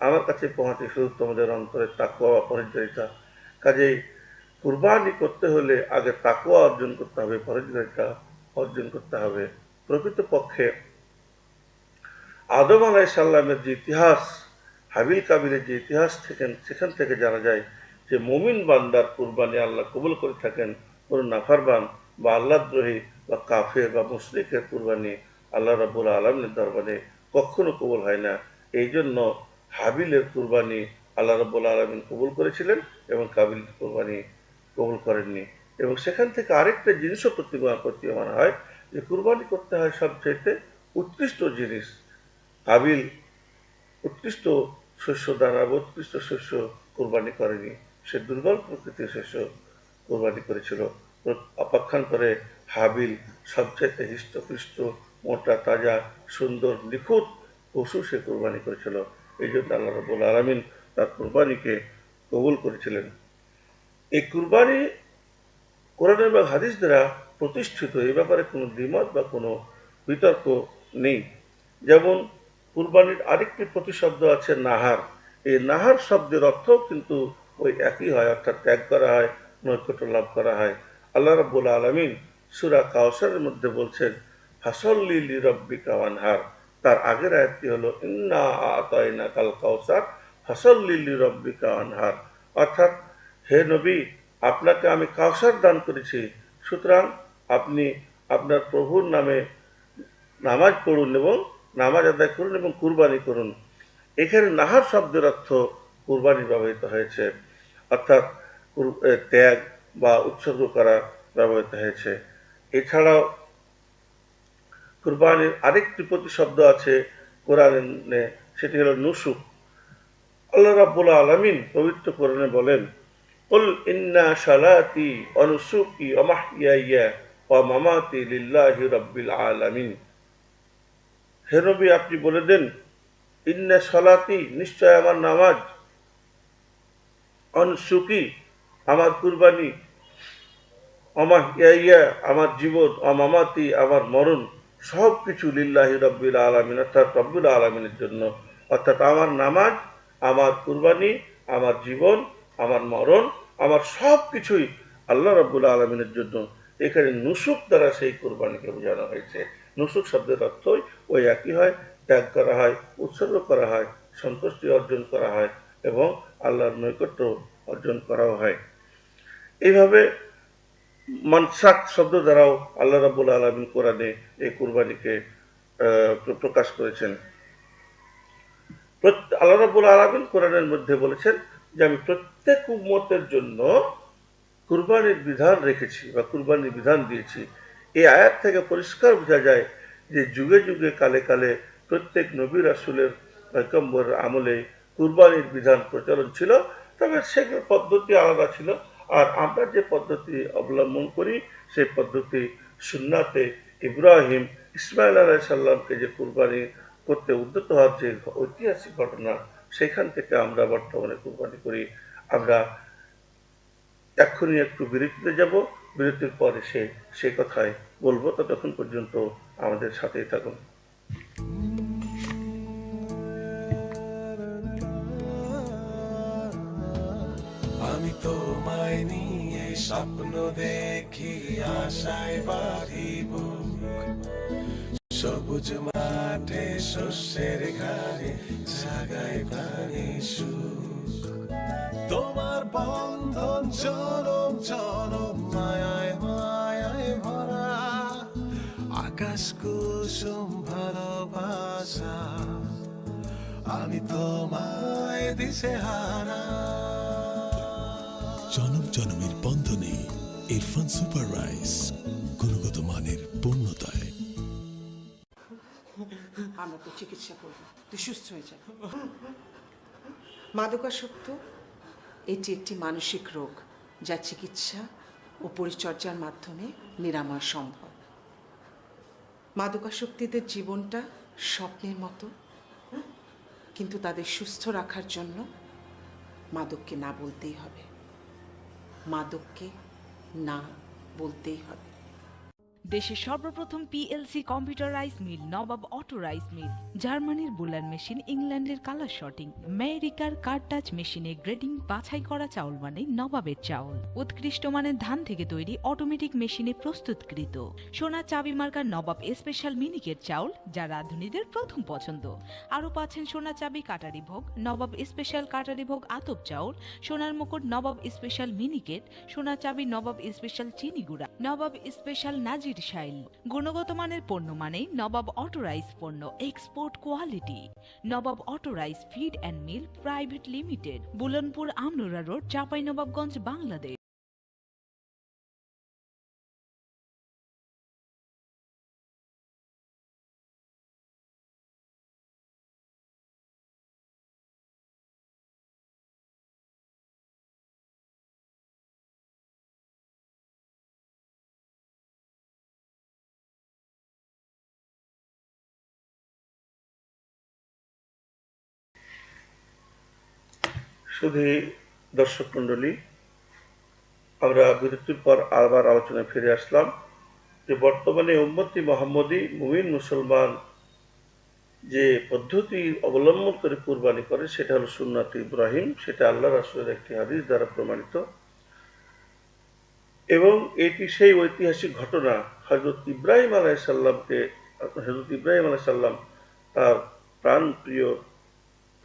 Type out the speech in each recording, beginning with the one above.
আমার কাছে পৌঁছে শুধু তোমাদের অন্তরে তাকুয়া বা পরিচয়িতা কাজেই কুরবানি করতে হলে আগে তাকুয়া অর্জন করতে হবে পরিচয়িতা অর্জন করতে হবে। প্রকৃতপক্ষে আদম আলাই সাল্লামের যে ইতিহাস, হাবিল কাবিলের যে ইতিহাস থেকে সেখান থেকে জানা যায় যে মুমিন বান্দার কুরবানি আল্লাহ কবুল করে থাকেন কোনো নাফারবান বা আল্লাহদ্রোহী বা কাফের বা মুসলিকের কুরবানি আল্লাহ রাবুল আলমের দরবারে কখনো কবুল হয় না। এই জন্য হাবিলের কুরবানি আল্লাহ রাবুল আলমিন কবুল করেছিলেন এবং কাবিল কুরবানি কবুল করেননি। এবং সেখান থেকে আরেকটা জিনিসও প্রতিমা প্রতীয়মান হয় যে কুরবানি করতে হয় সবচাইতে উৎকৃষ্ট জিনিস। কাবিল উৎকৃষ্ট শস্য দ্বারা উৎকৃষ্ট শস্য কোরবানি করেনি। সে দুর্বল প্রকৃতির শস্য কোরবানি করেছিল। অপেক্ষান্তরে হাবিল সবচেয়ে হৃষ্টপৃষ্ট, মোটা, তাজা, সুন্দর, নিখুঁত পশু সে কোরবানি করেছিল। এই জন্য আল্লাহ রবুল আলমিন তার কোরবানিকে কবুল করেছিলেন। এই কুরবানি কোরআন এবং হাদিস দ্বারা প্রতিষ্ঠিত এই ব্যাপারে কোনো দ্বিমত বা কোনো বিতর্ক নেই। যেমন, কুরবানির আরেকটি প্রতিশব্দ আছে নাহার। এই নাহার শব্দের অর্থ কিন্তু ওই একই হয়, অর্থাৎ ত্যাগ করা হয়, নৈকট্য লাভ করা হয়। আল্লাহ রাব্বুল আলমিন সুরা কাউসারের মধ্যে বলছেন হাসল্লি রব্বিকা ওয়ানহার। তার আগের আয়াতটি হলো, ইন্না আতাইনা কাল কাউসার, ফাসল্লি লি রব্বিকা আনহার। অর্থাৎ, হে নবী, আপনাকে আমি কাউসার দান করেছি। সুতরাং আপনি আপনার প্রভুর নামে নামাজ পড়ুন এবং নামাজ আদায় করুন এবং কুরবানি করুন। এখানে নাহার শব্দের অর্থ কুরবানি ব্যবহৃত হয়েছে। অর্থাৎ ত্যাগ বা উৎসর্গ করা ব্যবহৃত হয়েছে। এছাড়াও কুরবানির আরেকটি প্রতিশব্দ আছে কোরআনে, সেটি হলো নুসুক আল্লাহ রাব্বুল আলামিন পবিত্র কোরআনে বলেন সালাতি ওয়া নুসুকি ওয়া মাহইয়ায়া ওয়া মামাতি রাব্বিল আলামিন। হে নবী, আপনি বলে দেন, ইন্না সলাতি, নিশ্চয় আমার নামাজ, অনসুকি, আমার কুরবানি ইয়া আমার জীবন অমামাতি আমার মরণ। সব কিছু লিল্লাহি রব্বিল আলমিন, অর্থাৎ রব্বুল আলমিনের জন্য। অর্থাৎ আমার নামাজ, আমার কুরবানি, আমার জীবন, আমার মরণ, আমার সব কিছুই আল্লাহ রব্বুল আলমিনের জন্য। এখানে নুসুক দ্বারা সেই কোরবানিকে বোঝানো হয়েছে। নুসুক শব্দের অর্থই ওই একই হয়, ত্যাগ করা হয়, উৎসর্গ করা হয়, সন্তুষ্টি অর্জন করা হয় এবং আল্লাহর নৈকট্য অর্জন করাও হয়। এইভাবে মানসাক শব্দ দ্বারাও আল্লাহ রাবুল আলমিন কোরআনে এই কুরবানিকে প্রকাশ করেছেন। আল্লাহ রাবুল আলমিন কোরআনের মধ্যে বলেছেন যে, আমি প্রত্যেক উম্মতের জন্য কুরবানির বিধান রেখেছি বা কুরবানির বিধান দিয়েছি। এই আয়াত থেকে পরিষ্কার বোঝা যায় যে, যুগে যুগে কালে কালে প্রত্যেক নবী রাসুলের পয়গম্বর আমলে কুরবানির বিধান প্রচলন ছিল, তবে সে পদ্ধতি আলাদা ছিল। আর আমরা যে পদ্ধতি অবলম্বন করি, সেই পদ্ধতি সুন্নাতে ইব্রাহিম ইসমাইল আলাহ সাল্লামকে যে কুরবানি করতে উদ্যত হওয়ার যে ঐতিহাসিক ঘটনা, সেখান থেকে আমরা বর্তমানে কুরবানি করি। আমরা এক্ষুনি একটু বিরতিতে যাব। বিরতির পরে সে সে কথাই বলব। ততক্ষণ পর্যন্ত আমাদের সাথেই থাকুন। তোমায় নিয়ে স্বপ্ন দেখি, আশায় বাড়িব সবুজ মাঠে শস্যের ঘাড়ে জাগায় প্রাণী সুখ। তোমার বন্ধন জনম জনম মায়ায় মায়ায় ভরা। আকাশ কুসুম ভালোবাসা, আমি তোমায় দিশে হারা। জনম জনমের বন্ধনে ইরফান সুপার রাইস গুণগত মানের পূর্ণতায়। আমরা তো চিকিৎসা করব, তুই সুস্থ হয়ে যাবে মাদকাসক্ত, এটি একটি মানসিক রোগ যা চিকিৎসা ও পরিচর্যার মাধ্যমে নিরাময় সম্ভব। মাদকাসক্তিদের জীবনটা স্বপ্নের মতো, কিন্তু তাদের সুস্থ রাখার জন্য মাদককে না বলতেই হবে। মাদককে না বলতেই হবে দেশের সর্বপ্রথম PLC computerise mill Nawab auto rice mill জার্মানির বুলার মেশিন, ইংল্যান্ডের কালার শটিং, আমেরিকার কার টাচ মেশিনে গ্রেডিং, বাছাই করা চাউল মানে নবাবের চাউল। উৎকৃষ্ট মানের ধান থেকে তৈরি অটোমেটিক মেশিনে প্রস্তুতকৃত। সোনা চাবি মার্কার নবাব স্পেশাল মিনিকেট চাউল, যা রাঁধুনিদের প্রথম পছন্দ। আরও পাচ্ছেন সোনা চাবি কাটারি ভোগ, নবাব স্পেশাল কাটারি ভোগ আতপ চাউল, সোনার মুকুট নবাব স্পেশাল মিনিকেট সোনা চাবি নবাব স্পেশাল চিনি গুঁড়া, নবাব স্পেশাল নাজির শাইল গুণগত মানের পণ্য মানে নবাব অটোরাইজ পণ্য export quality Nawab auto rice feed and mill private limited, Bulanpur Amnura road Chapai Nawabganj Bangladesh. শুধু দর্শক মণ্ডলী, আমরা বিরতির পর আবার আলোচনায় ফিরে আসলাম যে বর্তমানে উম্মতি মোহাম্মদী মুমিন মুসলমান যে পদ্ধতি অবলম্বন করে কুরবানি করে, সেটা হলো সুন্নাত ইব্রাহিম, সেটা আল্লাহ রাসুলের একটি হাদিস দ্বারা প্রমাণিত। এবং এটি সেই ঐতিহাসিক ঘটনা হজরত ইব্রাহিম আলাইসাল্লামকে হজরত ইব্রাহিম আলাইসাল্লাম তার প্রাণ প্রিয়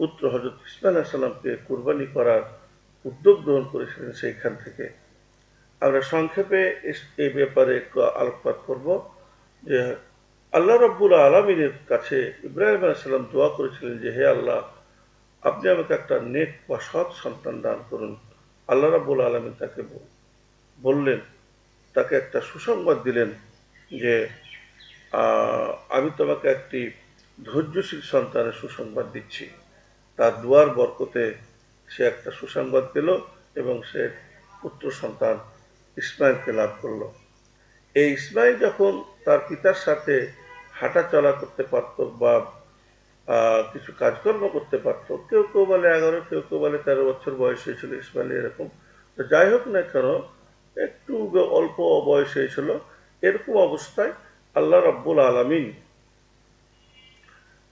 পুত্র হজরত ইসমাইল সাল্লামকে কুরবানি করার উদ্যোগ গ্রহণ করেছিলেন সেইখান থেকে। আমরা সংক্ষেপে এই ব্যাপারে একটু আলোকপাত করব যে আল্লাহ রব্বুল আলমিনের কাছে ইব্রাহিম আলাইসাল্লাম দোয়া করেছিলেন যে, হে আল্লাহ, আপনি আমাকে একটা নেক বা সৎ সন্তান দান করুন। আল্লাহ রাব্বুল আলমিন তাকে বললেন, তাকে একটা সুসংবাদ দিলেন যে আমি তোমাকে একটি ধৈর্যশীল সন্তানের সুসংবাদ দিচ্ছি। তার দুয়ার বরকতে সে একটা সুসংবাদ পেল এবং সে পুত্র সন্তান ইসমাইলকে লাভ করল। এই ইসমাইল যখন তার পিতার সাথে হাঁটা চলা করতে পারত বা কিছু কাজকর্ম করতে পারত, কেউ কেউ বলে এগারো, কেউ কেউ বলে তেরো বছর বয়স হয়েছিল ইসমাইল এরকম। তো যাই হোক না কেন, একটু অল্প বয়স হয়েছিল। এরকম অবস্থায় আল্লাহ রাব্বুল আলামিন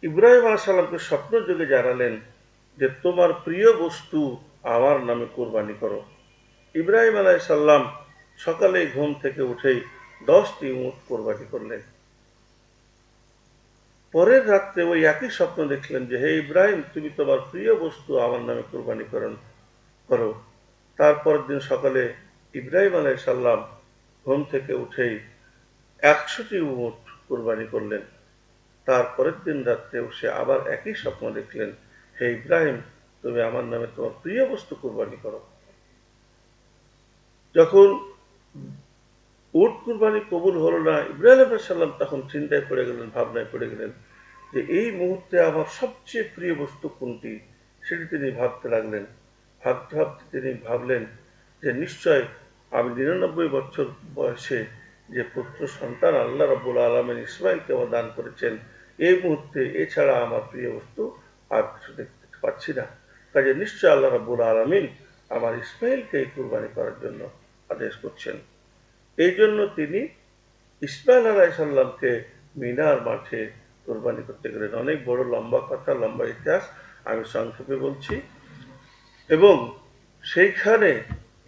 ইব্রাহিম আলাইসাল্লামকে স্বপ্ন যুগে জানালেন যে তোমার প্রিয় বস্তু আমার নামে কোরবানি করো। ইব্রাহিম আলাইসাল্লাম সকালে ঘুম থেকে উঠেই দশটি উঁট কোরবানি করলেন। পরের রাত্রে ওই একই স্বপ্ন দেখলেন যে, হে ইব্রাহিম, তুমি তোমার প্রিয় বস্তু আমার নামে কোরবানি করন, করো। তারপরের দিন সকালে ইব্রাহিম আলাই সাল্লাম ঘুম থেকে উঠেই একশোটি উঁট কোরবানি করলেন। তারপরের দিন রাত্রে সে আবার একই স্বপ্ন দেখলেন হে ইব্রাহিম, তুমি আমার নামে তোমার প্রিয় বস্তু কোরবানি করো। যখন উট কুরবানি কবুল হলো না, ইব্রাহিম সাল্লাম তখন চিন্তায় পড়ে গেলেন, ভাবনায় পড়ে গেলেন যে এই মুহূর্তে আমার সবচেয়ে প্রিয় বস্তু কোনটি? সেটি তিনি ভাবতে লাগলেন। ভাবতে ভাবতে তিনি ভাবলেন যে নিশ্চয় আমি নিরানব্বই বছর বয়সে যে পুত্র সন্তান আল্লাহ রব্বুল আলমেন ইসমাইলকে আমার দান করেছেন, এই মুহূর্তে এছাড়া আমার প্রিয় বস্তু আর কিছু দেখতে পাচ্ছি না। কাজে নিশ্চয় আল্লাহ রব্বুল আলমিন আমার ইসমাইলকে এই কুরবানি করার জন্য আদেশ করছেন। এই জন্য তিনি ইসমাইল আলাহ সাল্লামকে মিনার মাঠে কোরবানি করতে গেলেন। অনেক বড়, লম্বা কথা, লম্বা ইতিহাস আমি সংক্ষেপে বলছি। এবং সেইখানে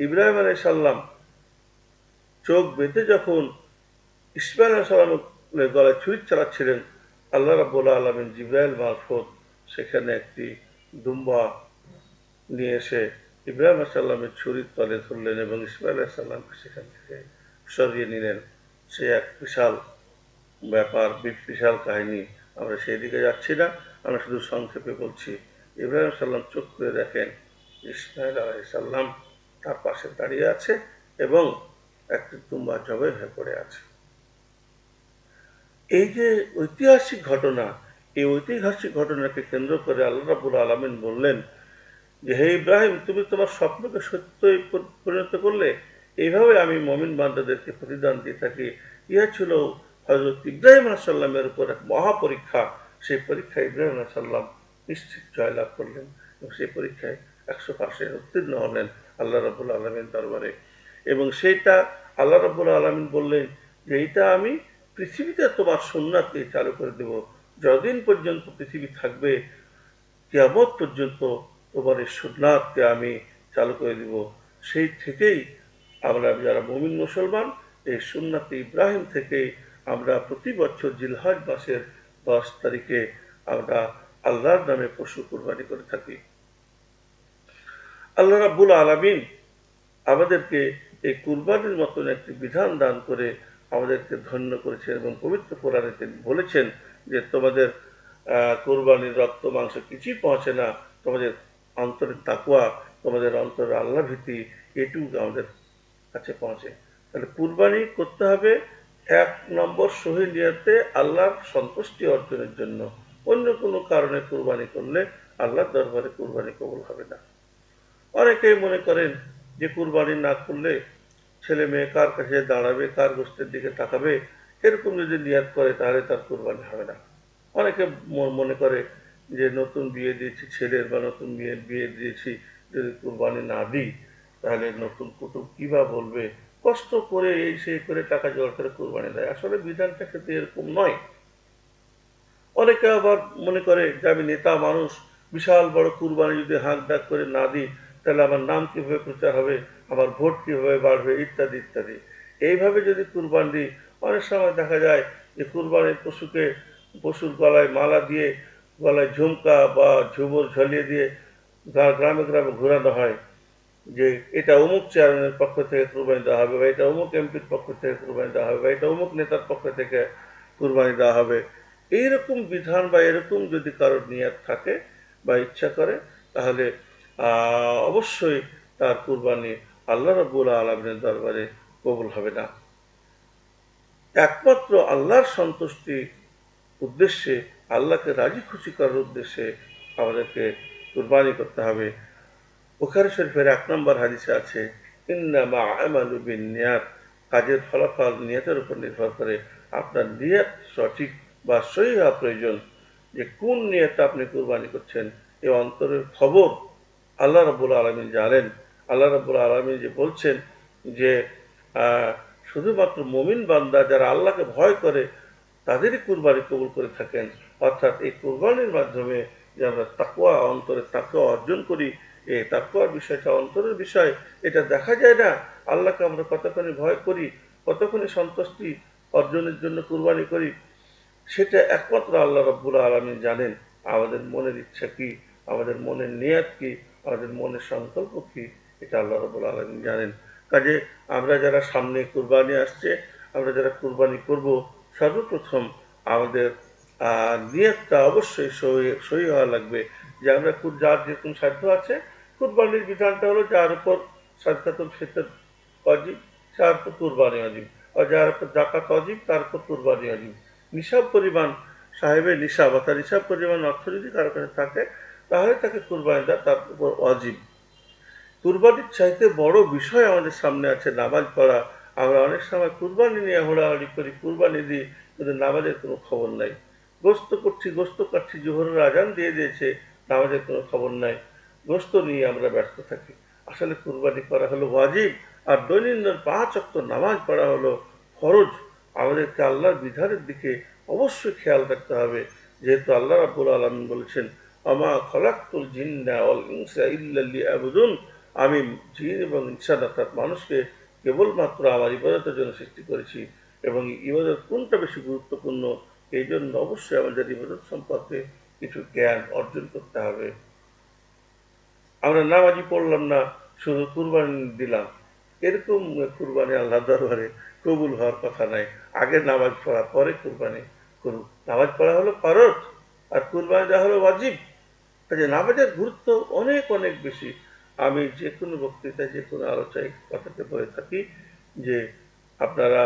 ইব্রাহিম আলাই সাল্লাম চোখ বেঁধে যখন ইসমাইল আলাহ সাল্লামের গলায় ছুরি চালাচ্ছিলেন, আল্লাহ রাবুল আলমিন জিব্রাইল মারফত সেখানে একটি দুম্বা নিয়ে এসে ইব্রাহিম আসাল্লামের ছুরির তলে ধরলেন এবং ইসমাইল সাল্লামকে সেখান থেকে সরিয়ে নিলেন। সে এক বিশাল ব্যাপার, বিশাল কাহিনী। আমরা সেই দিকে যাচ্ছি না, আমরা শুধু সংক্ষেপে বলছি, ইব্রাহিম সাল্লাম চোখ করে দেখেন, ইসমাইল আলাইসাল্লাম তার পাশে দাঁড়িয়ে আছে এবং একটি তুম্বা জবে হয়ে পড়ে আছে। এই যে ঐতিহাসিক ঘটনা এই ঐতিহাসিক ঘটনাকে কেন্দ্র করে আল্লাহ রাবুল আলমিন বললেন যে, হে ইব্রাহিম, তুমি তোমার স্বপ্নকে সত্যই পরিণত করলে। এইভাবে আমি মমিন বান্দাদেরকে প্রতিদান দিয়ে থাকি। ইহা ছিল হজরত ইব্রাহিম সাল্লামের উপর এক মহাপরীক্ষা। সেই পরীক্ষায় ইব্রাহিম সাল্লাম নিশ্চিত জয়লাভ করলেন এবং সেই পরীক্ষায় একশো পার্সেন্ট উত্তীর্ণ হলেন আল্লাহ রাবুল আলমিন দরবারে। এবং সেইটা আল্লাহ রাবুল আলমিন বললেন যে, এইটা আমি পৃথিবীতে তোমার সুন্নাতকে চালু করে দেব। যতদিন পর্যন্ত পৃথিবী থাকবে, কিয়ামত পর্যন্ত তোমার এই সুন্নাতকে আমি চালু করে দিব। সেই থেকেই আমরা যারা মুমিন মুসলমান, এই সুন্নাতে ইব্রাহিম থেকেই আমরা প্রতি বছর জিলহজ মাসের দশ তারিখে আমরা আল্লাহর নামে পশু কুরবানি করে থাকি। আল্লাহ রাব্বুল আলামিন আমাদেরকে এই কুরবানির মতন একটি বিধান দান করে আমাদেরকে ধন্য করেছেন এবং পবিত্র কোরআনে তিনি বলেছেন যে তোমাদের রক্ত, মাংস কিছুই পৌঁছে না। তোমাদের অন্তরের তাকুয়া তোমাদের অন্তরের আল্লাহ ভীতি, এটুকু আমাদের কাছে পৌঁছে। তাহলে কুরবানি করতে হবে এক নম্বর সহি নিয়তে আল্লাহর সন্তুষ্টি অর্জনের জন্য। অন্য কোনো কারণে কুরবানি করলে আল্লাহর দরবারে কুরবানি কবুল হবে না। অনেকেই মনে করেন যে কুরবানি না করলে ছেলে মেয়ে কার কাছে দাঁড়াবে, কার গোষ্ঠীর দিকে তাকাবে? এরকম যদি নিয়াত করে, তাহলে তার কুরবানি হবে না। অনেকে মনে করে যে, নতুন বিয়ে দিয়েছি ছেলের, বা নতুন বিয়ে বিয়ে দিয়েছি, যদি কুরবানি না দিই, তাহলে নতুন কুটুম কিবা বলবে? কষ্ট করে এই সেই করে টাকা জোগাড় করে কুরবানি দেয়। আসলে বিধানটা কিন্তু এরকম নয়। অনেকে আবার মনে করে, যে, আমি নেতা মানুষ, বিশাল বড় কুরবানি যদি হাঁক ডাক করে না দিই, তাহলে আমার নাম কীভাবে প্রচার হবে? আমার ভোট কীভাবে বাড়বে? ইত্যাদি ইত্যাদি। এইভাবে যদি কুরবান দিই অনেক সময় দেখা যায় যে কুরবানির পশুকে পশুর গলায় মালা দিয়ে, গলায় ঝুমকা বা ঝুমুর ঝলিয়ে দিয়ে গ্রামে গ্রামে ঘোরানো হয় যে এটা অমুক চেয়ারম্যানের পক্ষ থেকে কুরবানি দেওয়া হবে বা এটা অমুক এমপির পক্ষ থেকে কুরবানি দেওয়া হবে বা এটা অমুক নেতার পক্ষ থেকে কুরবানি দেওয়া হবে। এইরকম বিধান বা এরকম যদি কারোর নিয়াত থাকে বা ইচ্ছা করে, তাহলে অবশ্যই তার কুরবানি আল্লাহ রব্বুল আলমিনের দরবারে কবুল হবে না। একমাত্র আল্লাহর সন্তুষ্টি উদ্দেশ্যে, আল্লাহকে রাজি খুশি করার উদ্দেশ্যে আমাদেরকে কুরবানি করতে হবে। বুখারি শরীফের এক নম্বর হাদিসে আছে কাজের ফলাফল নিয়তের উপর নির্ভর করে। আপনার নিয়ত সঠিক বা সহি হওয়া প্রয়োজন যে কোন নিয়তে আপনি কুরবানি করছেন। এই অন্তরের খবর আল্লাহ রাব্বুল আলমিন জানেন। আল্লাহ রাব্বুল আলমিন যে বলছেন যে শুধুমাত্র মমিন বান্দা যারা আল্লাহকে ভয় করে, তাদেরই কুরবানি কবুল করে থাকেন। অর্থাৎ এই কুরবানির মাধ্যমে যে আমরা তাকুয়া অন্তরে তাকুয়া অর্জন করি এই তাকুয়ার বিষয়টা অন্তরের বিষয়, এটা দেখা যায় না। আল্লাহকে আমরা কতখানি ভয় করি, কতখানি সন্তুষ্টি অর্জনের জন্য কুরবানি করি, সেটা একমাত্র আল্লাহ রব্বুল আলমী জানেন। আমাদের মনের ইচ্ছা কি? আমাদের মনের নিয়াত কি? আমাদের মনের সংকল্প কি? এটা আল্লাহ রব্বুল আলমী জানেন। কাজে আমরা যারা সামনে কুরবানি আসছে, আমরা যারা কুরবানি করব, সর্বপ্রথম আমাদের নিয়তটা অবশ্যই সহি হওয়া লাগবে যে আমরা যার যেরকম সাধ্য আছে, কুরবানির বিধানটা হলো যার উপর সাদকাতুল ফিতর অজিব তার উপর কুরবানি অজিব আর যার উপর জাকাত অজিব তার উপর কুরবানি অজিব নিসাব পরিমাণ সাহেবের নিসাব, অর্থাৎ নিসাব পরিমাণ অর্থ যদি কারও কাছে থাকে, তাহলে তাকে কুরবানি দেওয়া তার উপর অজিব কুরবানির চাইতে বড় বিষয় আমাদের সামনে আছে নামাজ পড়া। আমরা অনেক সময় কুরবানি নিয়ে হোড়াহড়ি করি, কুরবানি দিই, কিন্তু নামাজের কোনো খবর নাই। গোস্ত করছি, গোস্ত কাটছি জোহরের আজান দিয়ে দিয়েছে, নামাজের কোনো খবর নাই। গোস্ত নিয়ে আমরা ব্যস্ত থাকি। আসলে কুরবানি করা হলো ওয়াজিব, আর দৈনন্দিন পাঁচ অক্ত নামাজ পড়া হলো ফরজ। আমাদেরকে আল্লাহর বিধানের দিকে অবশ্যই খেয়াল রাখতে হবে। যেহেতু আল্লাহ রাব্বুল আলমিন বলেছেন আমা খলাক্তুল জিন্না অল ইনসা ইল্লাল্লি আবুদুন আমি জিন এবং ইনসান অর্থাৎ মানুষকে কেবলমাত্র আমার ইবাদতের জন্য সৃষ্টি করেছি এবং ইবাদত কোনটা বেশি গুরুত্বপূর্ণ, এই জন্য অবশ্যই আমাদের ইবাদত সম্পর্কে কিছু জ্ঞান অর্জন করতে হবে। আমরা নামাজি পড়লাম না, শুধু কুরবানি দিলাম। এরকম কুরবানি আল্লাহ দরবারে কবুল হওয়ার কথা নাই। আগে নামাজ পড়া, পরে কুরবানি করুক নামাজ পড়া হলো ফরজ আর কুরবানি দেওয়া হলো ওয়াজিব। কাজে নামাজের গুরুত্ব অনেক অনেক বেশি। আমি যে কোনো বক্তৃতায়, যে কোনো আলোচনায় কথাতে বলে থাকি যে আপনারা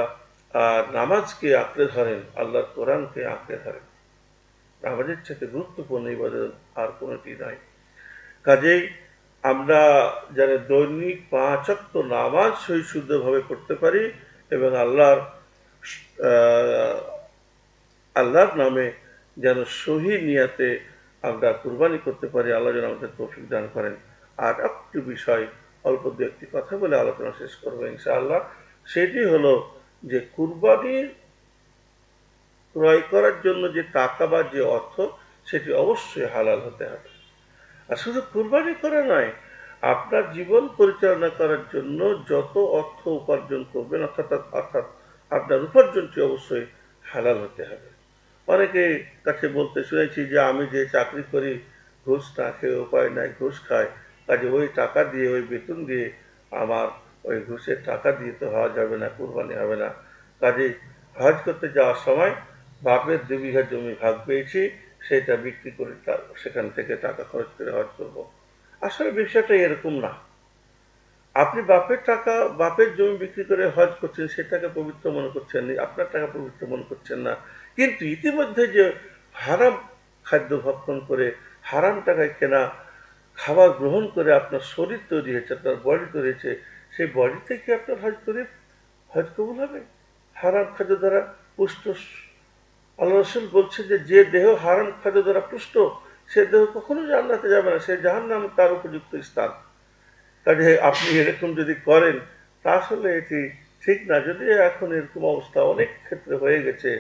নামাজকে আঁকড়ে ধরেন, আল্লাহর কোরআনকে আঁকড়ে ধরেন। নামাজের সাথে গুরুত্বপূর্ণ ইবাদত আর কোনোটি নাই কাজেই আমরা যেন দৈনিক পাঁচক্ত নামাজ সহি শুদ্ধভাবে পড়তে পারি এবং আল্লাহর আল্লাহর নামে যেন সহি নিয়াতে আমরা কুরবানি করতে পারি, আল্লাহ যেন আমাদের তৌফিক দান করেন। আর একটু বিষয়, অল্প দু একটি কথা বলে আলোচনা শেষ করব ইনশাআল্লাহ। সেটি হলো যে কুরবানি ক্রয় করার জন্য যে টাকা বা যে অর্থ, সেটি অবশ্যই হালাল হতে হবে। আর শুধু কুরবানি করা নয়, আপনার জীবন পরিচালনা করার জন্য যত অর্থ উপার্জন করবেন, অর্থাৎ অর্থাৎ আপনার উপার্জনটি অবশ্যই হালাল হতে হবে। অনেকে কাছে বলতে শুনেছি যে, আমি যে চাকরি করি, ঘুষ না খেয়ে উপায় নাই, ঘুষ খাই কাজে ওই টাকা দিয়ে, ওই বেতন দিয়ে আমার ওই ঘুষের টাকা দিয়ে তো হওয়া যাবে না, কুরবানি হবে না। কাজে হজ করতে যাওয়ার সময় বাপের দু বিঘা জমি ভাগ পেয়েছি, সেটা বিক্রি করে সেখান থেকে টাকা খরচ করে হজ করব। আসলে বিষয়টা এরকম না। আপনি বাপের টাকা, বাপের জমি বিক্রি করে হজ করছেন, সেটাকে পবিত্র মনে করছেন আপনার টাকা পবিত্র মনে করছেন না। কিন্তু ইতিমধ্যে যে হারাম খাদ্য ভক্ষণ করে হারাম টাকায় কেনা খাবার গ্রহণ করে আপনার শরীর তৈরি হয়েছে, আপনার বডি তৈরি হয়েছে, সেই বডি থেকে আপনার হজ করে, হজ কবুল হবে? হারাম খাদ্য দ্বারা পুষ্ট। আল্লাহ রসুল বলছে যে যে দেহ হারাম খাদ্য দ্বারা পুষ্ট, সে দেহ কখনো জান্নাতে যাবে না, সে জাহান নাম তার উপযুক্ত স্থান। কাজে আপনি এরকম যদি করেন, তাহলে এটি ঠিক না যদি এখন এরকম অবস্থা অনেক ক্ষেত্রে হয়ে গেছে,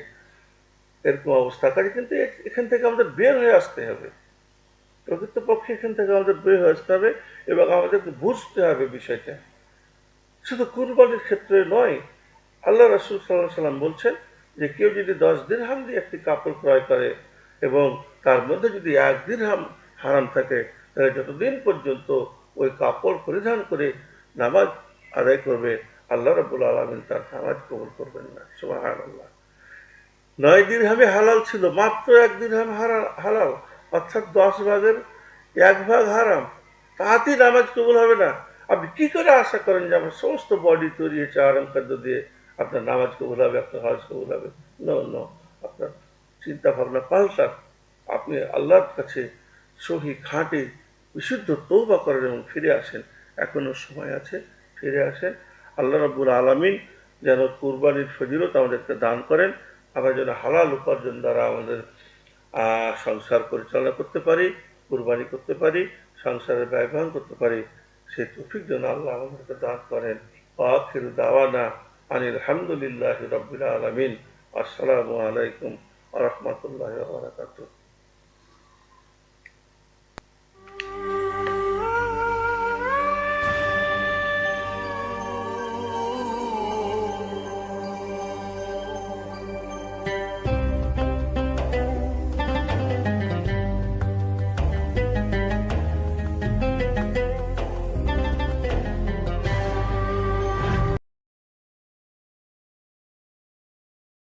এরকম অবস্থা। কাজে কিন্তু এখান থেকে আমাদের বের হয়ে আসতে হবে। প্রকৃতপক্ষে এখান থেকে আমাদের বের হয়ে আসতে হবে এবং আমাদেরকে বুঝতে হবে বিষয়টা। শুধু কুরবানির ক্ষেত্রে নয়, আল্লাহ রসুল সাল্লাহ সাল্লাম বলছেন যে কেউ যদি দশ দিন হাম দিয়ে একটি কাপড় ক্রয় করে এবং তার মধ্যে যদি এক দিন হাম হারাম থাকে, তাহলে যতদিন পর্যন্ত ওই কাপড় পরিধান করে নামাজ আদায় করবে, আল্লাহ রবুল আলমিন তার নামাজ কবল করবেন না। সুবাহান আল্লাহ নয় দিন হামে হালাল ছিল, মাত্র এক দিন হাম হালাল। অর্থাৎ দশ ভাগের এক ভাগ হারাম তাতেই নামাজ কবুল হবে না। আপনি কি করে আশা করেন যে আমার সমস্ত বডি তৈরি হয়েছে আরাম খাদ্য দিয়ে আপনার নামাজ কবুল হবে, আপনার হজ কবুল হবে? ন ন আপনার চিন্তা ভাবনা পাল্টান। আপনি আল্লাহর কাছে সহি খাঁটি, বিশুদ্ধ তৌবা করেন এবং ফিরে আসেন। এখনও সময় আছে, ফিরে আসেন। আল্লাহ রব্বুল আলমিন যেন কুরবানির ফজিলত আমাদেরকে দান করেন আমরা যেন হালাল উপার্জন দ্বারা আমাদের সংসার পরিচালনা করতে পারি, কুরবানি করতে পারি, সংসারের ব্যয়বহন করতে পারি। সে তফিক যেন আল্লাহ আমাদেরকে দান করেন। আখির দাওয়ানা আনিল হামদুলিল্লাহ রবিল আলমিন। আসসালামু আলাইকুম রহমতুল্লাহ বারাকাতুহ।